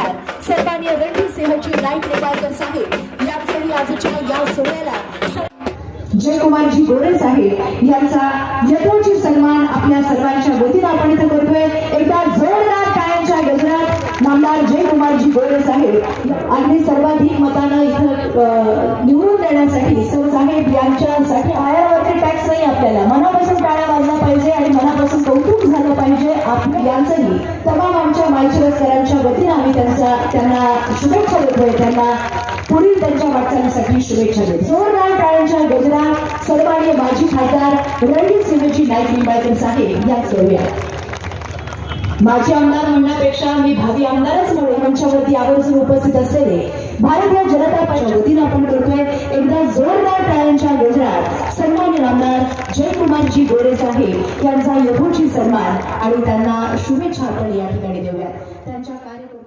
खासदार सन्मान्य रणजितसिंहजी नाईक निंबाळकर साहेब यांचंही आजच्या या सोहळ्याला जयकुमारजी गोरे साहेब यांचा यथोचित सन्मान आपल्या सर्वांच्या वतीनं आपण इथं करतोय. एकदा जोरदार टाळ्यांच्या गजरात नामदार जयकुमारजी गोरे साहेब अगदी सर्वाधिक मतानं इथं निवडून देण्यासाठी सर साहेब यांच्यासाठी आयावरती टॅक्स नाही आपल्याला. मनापासून टाळ्या वाजला पाहिजे आणि मनापासून कौतुक झालं पाहिजे. आमच्या सरांच्या वतीनं आम्ही त्यांचा त्यांना शुभेच्छा देतोय. त्यांना पुढील त्यांच्या वाटचालीसाठी शुभेच्छा देतो जोरदार टाळ्यांच्या गजरा सर्वांनी माजी खासदार रणजित सिंहजी नाईक निंबाळकर साहेब याच करूया माजी आमदार म्हणण्यापेक्षा मी भावी आमदारच म्हणून मंचावरती आवर्जून उपस्थित असलेले भारतीय जनता पक्षाच्या वतीनं आपण करतोय. एकदा जोरदार सन्मान्य आमदार जयकुमारजी गोरे साहेब यांचा यथोचित सन्मान आणि त्यांना शुभेच्छा आपण या ठिकाणी देऊया त्यांच्या कार्यक्रम